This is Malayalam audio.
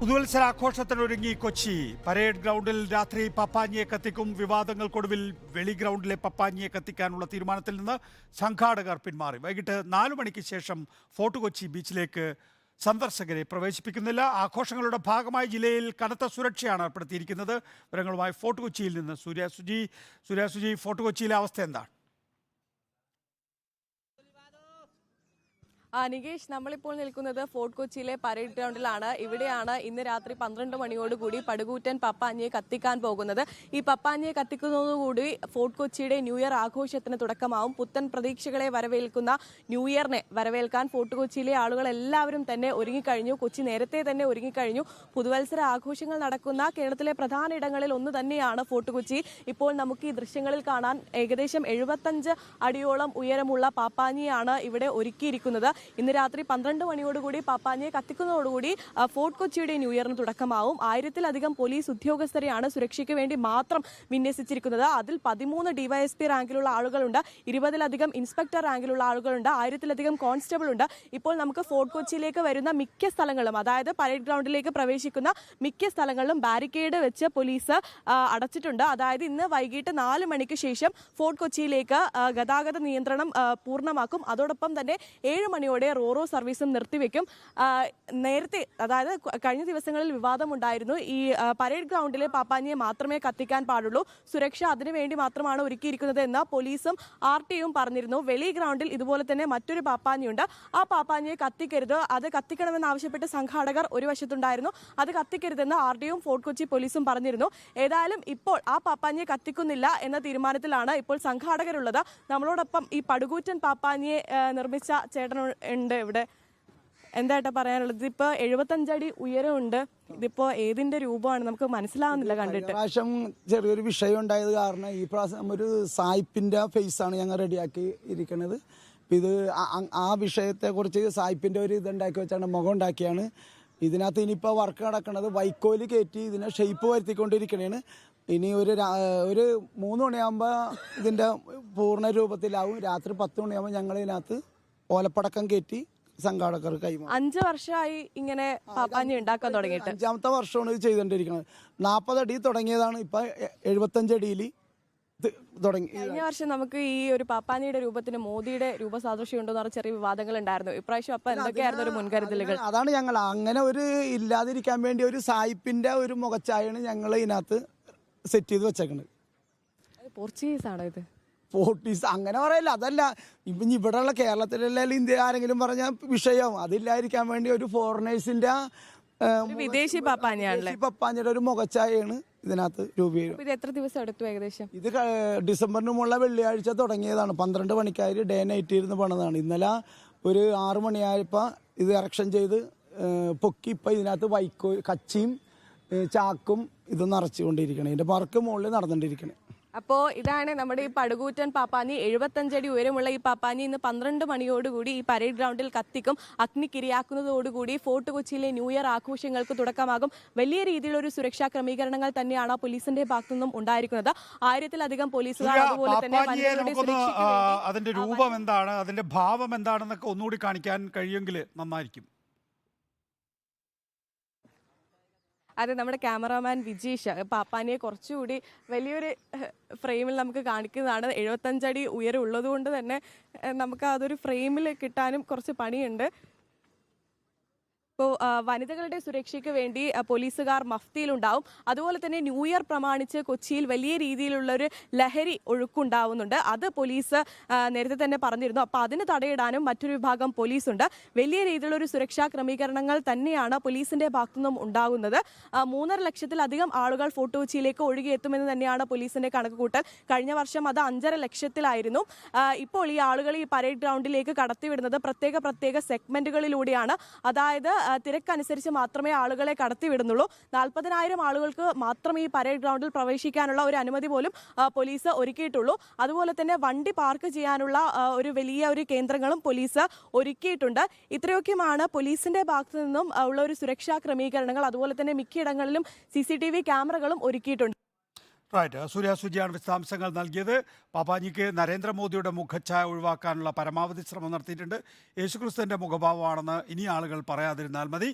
പുതുവത്സരാഘോഷത്തിനൊരുങ്ങി കൊച്ചി. പരേഡ് ഗ്രൗണ്ടിൽ രാത്രി പപ്പാഞ്ഞിയെ കത്തിക്കും. വിവാദങ്ങൾക്കൊടുവിൽ വെളി ഗ്രൗണ്ടിലെ പപ്പാഞ്ഞിയെ കത്തിക്കാനുള്ള തീരുമാനത്തിൽ നിന്ന് സംഘാടകർ പിന്മാറി. വൈകിട്ട് നാലു മണിക്ക് ശേഷം ഫോർട്ട് കൊച്ചി ബീച്ചിലേക്ക് സന്ദർശകരെ പ്രവേശിപ്പിക്കുന്നില്ല. ആഘോഷങ്ങളുടെ ഭാഗമായി ജില്ലയിൽ കനത്ത സുരക്ഷയാണ് ഏർപ്പെടുത്തിയിരിക്കുന്നത്. വിവരങ്ങളുമായി ഫോർട്ട് കൊച്ചിയിൽ നിന്ന് സൂര്യ സുജി സൂര്യ സുജി ഫോർട്ട് കൊച്ചിയിലെ അവസ്ഥ എന്താണ്? നികേഷ് നമ്മളിപ്പോൾ നിൽക്കുന്നത് ഫോർട്ട് കൊച്ചിയിലെ പരേഡ് ഗ്രൗണ്ടിലാണ്. ഇവിടെയാണ് ഇന്ന് രാത്രി പന്ത്രണ്ട് മണിയോടുകൂടി പടുകൂറ്റൻ പപ്പാഞ്ഞിയെ കത്തിക്കാൻ പോകുന്നത്. ഈ പപ്പാഞ്ഞിയെ കത്തിക്കുന്നതോടുകൂടി ഫോർട്ട് കൊച്ചിയുടെ ന്യൂ ഇയർ ആഘോഷത്തിന് തുടക്കമാവും. പുത്തൻ പ്രതീക്ഷകളെ വരവേൽക്കുന്ന ന്യൂ ഇയറിനെ വരവേൽക്കാൻ ഫോർട്ട് കൊച്ചിയിലെ ആളുകൾ എല്ലാവരും തന്നെ ഒരുങ്ങിക്കഴിഞ്ഞു. കൊച്ചി നേരത്തെ തന്നെ ഒരുങ്ങിക്കഴിഞ്ഞു. പുതുവത്സര ആഘോഷങ്ങൾ നടക്കുന്ന കേരളത്തിലെ പ്രധാന ഇടങ്ങളിൽ ഒന്ന് തന്നെയാണ് ഫോർട്ട് കൊച്ചി. ഇപ്പോൾ നമുക്ക് ഈ ദൃശ്യങ്ങളിൽ കാണാൻ ഏകദേശം എഴുപത്തഞ്ച് അടിയോളം ഉയരമുള്ള പാപ്പാഞ്ഞിയാണ് ഇവിടെ ഒരുക്കിയിരിക്കുന്നത്. ഇന്ന് രാത്രി പന്ത്രണ്ട് മണിയോടുകൂടി പാപ്പാഞ്ഞെ കത്തിക്കുന്നതോടുകൂടി ഫോർട്ട് കൊച്ചിയുടെ ന്യൂ ഇയറിന് തുടക്കമാവും. ആയിരത്തിലധികം പോലീസ് ഉദ്യോഗസ്ഥരെയാണ് സുരക്ഷയ്ക്ക് വേണ്ടി മാത്രം വിന്യസിച്ചിരിക്കുന്നത്. അതിൽ പതിമൂന്ന് ഡിവൈഎസ്പി റാങ്കിലുള്ള ആളുകളുണ്ട് ഇരുപതിലധികം ഇൻസ്പെക്ടർ റാങ്കിലുള്ള ആളുകളുണ്ട് ആയിരത്തിലധികം കോൺസ്റ്റബിൾ ഉണ്ട്. ഇപ്പോൾ നമുക്ക് ഫോർട്ട് കൊച്ചിയിലേക്ക് വരുന്ന മിക്ക സ്ഥലങ്ങളും അതായത് പരേഡ് ഗ്രൗണ്ടിലേക്ക് പ്രവേശിക്കുന്ന മിക്ക സ്ഥലങ്ങളിലും ബാരിക്കേഡ് വെച്ച് പോലീസ് അടച്ചിട്ടുണ്ട്. അതായത് ഇന്ന് വൈകിട്ട് നാല് മണിക്ക് ശേഷം ഫോർട്ട് കൊച്ചിയിലേക്ക് ഗതാഗത നിയന്ത്രണം പൂർണമാക്കും. അതോടൊപ്പം തന്നെ ഏഴ് മണിയോടെ റോറോ സർവീസും നിർത്തിവെക്കും. നേരത്തെ അതായത് കഴിഞ്ഞ ദിവസങ്ങളിൽ വിവാദമുണ്ടായിരുന്നു. ഈ പരേഡ് ഗ്രൗണ്ടിലെ പാപ്പാനിയെ മാത്രമേ കത്തിക്കാൻ പാടുള്ളൂ. സുരക്ഷ അതിനുവേണ്ടി മാത്രമാണ് ഒരുക്കിയിരിക്കുന്നത് എന്ന് പോലീസും ആർ ടിയും പറഞ്ഞിരുന്നു. വെളി ഗ്രൗണ്ടിൽ ഇതുപോലെ തന്നെ മറ്റൊരു പാപ്പാനിയുണ്ട്. ആ പാപ്പാനിയെ കത്തിക്കരുത്. അത് കത്തിക്കണമെന്ന് ആവശ്യപ്പെട്ട് സംഘാടകർ ഒരു വശത്തുണ്ടായിരുന്നു. അത് കത്തിക്കരുതെന്ന് ആർ ഡിയും ഫോർട്ട് കൊച്ചി പോലീസും പറഞ്ഞിരുന്നു. ഏതായാലും ഇപ്പോൾ ആ പാപ്പാനിയെ കത്തിക്കുന്നില്ല എന്ന തീരുമാനത്തിലാണ് ഇപ്പോൾ സംഘാടകരുള്ളത്. നമ്മളോടൊപ്പം ഈ പടുകൂറ്റൻ പാപ്പാനിയെ നിർമ്മിച്ച ചേട്ടൻ ഉണ്ട് ഇവിടെ. എന്തായിട്ടാ പറയാനുള്ളത്? ഇതിപ്പോ എഴുപത്തഞ്ചടി ഉയരമുണ്ട് ഇതിപ്പോ ഏതിന്റെ രൂപമാണ്? നമുക്ക് മനസ്സിലാവുന്നില്ല കണ്ടിട്ട്. പ്രാവശ്യം ചെറിയൊരു വിഷയം ഉണ്ടായത് കാരണം ഈ പ്രാവശ്യം ഒരു സായിപ്പിന്റെ ഫേസ് ആണ് ഞങ്ങൾ റെഡിയാക്കി ഇരിക്കുന്നത് ഇത് ആ- വിഷയത്തെ കുറിച്ച് സായിപ്പിന്റെ ഒരു ഇത് ഇതുണ്ടാക്കി വെച്ചാണ് മുഖം ഉണ്ടാക്കിയാണ്. ഇതിനകത്ത് ഇനിയിപ്പോൾ വർക്ക് നടക്കുന്നത് വൈക്കോൽ കയറ്റി ഇതിനെ ഷെയ്പ്പ് വരുത്തിക്കൊണ്ടിരിക്കണേണ്. ഇനി ഒരു ഒരു മൂന്ന് മണിയാകുമ്പോൾ ഇതിന്റെ പൂർണ രൂപത്തിലാവും. രാത്രി പത്ത് മണിയാകുമ്പോൾ ഞങ്ങൾ ഇതിനകത്ത് ഓലപ്പടക്കം കയറ്റി സംഘാടകർ കൈമാറും. അഞ്ചു വർഷമായി ഇങ്ങനെ പാപ്പാഞ്ഞി ഉണ്ടാക്കാൻ തുടങ്ങിയിട്ട്. അഞ്ചാമത്തെ വർഷമാണ് ഇത് ചെയ്തുകൊണ്ടിരിക്കുന്നത്. നാൽപ്പത് അടി തുടങ്ങിയതാണ് ഇപ്പൊ എഴുപത്തഞ്ച് അടിയിൽ തുടങ്ങി. കഴിഞ്ഞ വർഷം നമുക്ക് ഈ ഒരു പാപ്പാനിയുടെ രൂപത്തിന് മോദിയുടെ രൂപസാദൃശ്യം ഉണ്ടോ എന്ന് പറഞ്ഞ ചെറിയ വിവാദങ്ങൾ ഉണ്ടായിരുന്നു. ഇപ്രാവശ്യം അപ്പൊ എന്തൊക്കെയായിരുന്നു ഒരു മുൻകരുതലുകൾ? അതാണ് ഞങ്ങൾ. അങ്ങനെ ഒരു ഇല്ലാതിരിക്കാൻ വേണ്ടി ഒരു സായിപ്പിന്റെ ഒരു മുഖച്ചായാണ് ഞങ്ങൾ ഇതിനകത്ത് സെറ്റ് ചെയ്ത് വെച്ചേക്കുന്നത് പോർച്ചുഗീസ് ആണോ ഇത്? ഫോർട്ടീസ് അങ്ങനെ പറയില്ല. അതല്ല ഇപ്പം ഇവിടെയുള്ള കേരളത്തിലുള്ള ഇന്ത്യ ആരെങ്കിലും പറഞ്ഞ വിഷയം. അതില്ലായിരിക്കാൻ വേണ്ടി ഒരു ഫോറിനേഴ്സിന്റെ വിദേശി പാപ്പാനിയാണല്ലേ? പപ്പാഞ്ഞിയുടെ ഒരു മുഖച്ചായാണ് ഇതിനകത്ത് രൂപീകരണം ഇത് എത്ര ദിവസം എടുത്തു ഏകദേശം? ഇത് ഡിസംബറിനുമുള്ള ഡിസംബറിന് മുകളിലെ വെള്ളിയാഴ്ച തുടങ്ങിയതാണ്. പന്ത്രണ്ട് മണിക്കായി ഡേ നൈറ്റ് ഇരുന്ന് പണിതാണ്. ഇന്നലെ ഒരു ആറു മണിയായപ്പോൾ ഇത് ഇറക്ഷൻ ചെയ്ത് പൊക്കി ഇപ്പം ഇതിനകത്ത് വൈക്കോ കച്ചിയും ചാക്കും ഇത് നിറച്ചുകൊണ്ടിരിക്കണം. ഇതിന്റെ വർക്ക് മുകളിൽ നടന്നുകൊണ്ടിരിക്കണേ. അപ്പോ ഇതാണ് നമ്മുടെ ഈ പടുകൂറ്റൻ പാപ്പാനി. എഴുപത്തഞ്ചടി ഉയരമുള്ള ഈ പാപ്പാനി ഇന്ന് പന്ത്രണ്ട് മണിയോടുകൂടി ഈ പരേഡ് ഗ്രൗണ്ടിൽ കത്തിക്കും. അഗ്നിക്കിരയാക്കുന്നതോടുകൂടി ഫോർട്ട് കൊച്ചിയിലെ ന്യൂ ഇയർ ആഘോഷങ്ങൾക്ക് തുടക്കമാകും. വലിയ രീതിയിലുള്ള ഒരു സുരക്ഷാ ക്രമീകരണങ്ങൾ തന്നെയാണ് പോലീസിന്റെ ഭാഗത്തു നിന്നും ഉണ്ടായിരിക്കുന്നത്. ആയിരത്തിലധികം പോലീസുകാർ അതുപോലെ തന്നെ അതിന്റെ രൂപം എന്താണ് അതിന്റെ ഭാവം എന്താണെന്നൊക്കെ ഒന്നുകൂടി കാണിക്കാൻ കഴിയുമെങ്കിൽ നന്നായിരിക്കും. അതെ നമ്മുടെ ക്യാമറാമാൻ വിജീഷ് പാപ്പാനിയെ കുറച്ചുകൂടി വലിയൊരു ഫ്രെയിമിൽ നമുക്ക് കാണിക്കുന്നതാണ്. എഴുപത്തഞ്ചടി ഉയരം ഉള്ളതുകൊണ്ട് തന്നെ നമുക്ക് അതൊരു ഫ്രെയിമിൽ കിട്ടാനും കുറച്ച് പണിയുണ്ട്. ഇപ്പോൾ വനിതകളുടെ സുരക്ഷയ്ക്ക് വേണ്ടി പോലീസുകാർ മഫ്തിയിലുണ്ടാവും. അതുപോലെ തന്നെ ന്യൂ ഇയർ പ്രമാണിച്ച് കൊച്ചിയിൽ വലിയ രീതിയിലുള്ള ഒരു ലഹരി ഒഴുക്കുണ്ടാവുന്നുണ്ട്. അത് പോലീസ് നേരത്തെ തന്നെ പറഞ്ഞിരുന്നു. അപ്പോൾ അതിന് തടയിടാനും മറ്റൊരു വിഭാഗം പോലീസുണ്ട്. വലിയ രീതിയിലുള്ള ഒരു സുരക്ഷാ ക്രമീകരണങ്ങൾ തന്നെയാണ് പോലീസിന്റെ ഭാഗത്തുനിന്നും ഉണ്ടാകുന്നത്. മൂന്നര ലക്ഷത്തിലധികം ആളുകൾ ഫോർട്ട് കൊച്ചിയിലേക്ക് ഒഴുകിയെത്തുമെന്ന് തന്നെയാണ് പോലീസിന്റെ കണക്കുകൂട്ടൽ. കഴിഞ്ഞ വർഷം അത് അഞ്ചര ലക്ഷത്തിലായിരുന്നു. ഇപ്പോൾ ഈ ആളുകൾ ഈ പരേഡ് ഗ്രൗണ്ടിലേക്ക് കടത്തിവിടുന്നത് പ്രത്യേക പ്രത്യേക സെഗ്മെന്റുകളിലൂടെയാണ് അതായത് തിരക്കനുസരിച്ച് മാത്രമേ ആളുകളെ കടത്തിവിടുന്നുള്ളൂ. നാൽപ്പതിനായിരം ആളുകൾക്ക് മാത്രമേ ഈ പരേഡ് ഗ്രൗണ്ടിൽ പ്രവേശിക്കാനുള്ള ഒരു അനുമതി പോലും പോലീസ് ഒരുക്കിയിട്ടുള്ളൂ. അതുപോലെ തന്നെ വണ്ടി പാർക്ക് ചെയ്യാനുള്ള ഒരു വലിയ ഒരു കേന്ദ്രങ്ങളും പോലീസ് ഒരുക്കിയിട്ടുണ്ട്. ഇത്രയൊക്കെയുമാണ് പോലീസിന്റെ ഭാഗത്തു നിന്നും ഉള്ള ഒരു സുരക്ഷാ ക്രമീകരണങ്ങൾ. അതുപോലെ തന്നെ മിക്കയിടങ്ങളിലും സി ക്യാമറകളും ഒരുക്കിയിട്ടുണ്ട്. റൈറ്റ് സൂര്യ സുജിയാണ് വിശദാംശങ്ങൾ നൽകിയത്. പാപ്പാജിക്ക് നരേന്ദ്രമോദിയുടെ മുഖച്ഛായ ഒഴിവാക്കാനുള്ള പരമാവധി ശ്രമം നടത്തിയിട്ടുണ്ട്. യേശുക്രിസ്തുവിന്റെ മുഖഭാവമാണെന്ന് ഇനി ആളുകൾ പറയാതിരുന്നാൽ മതി.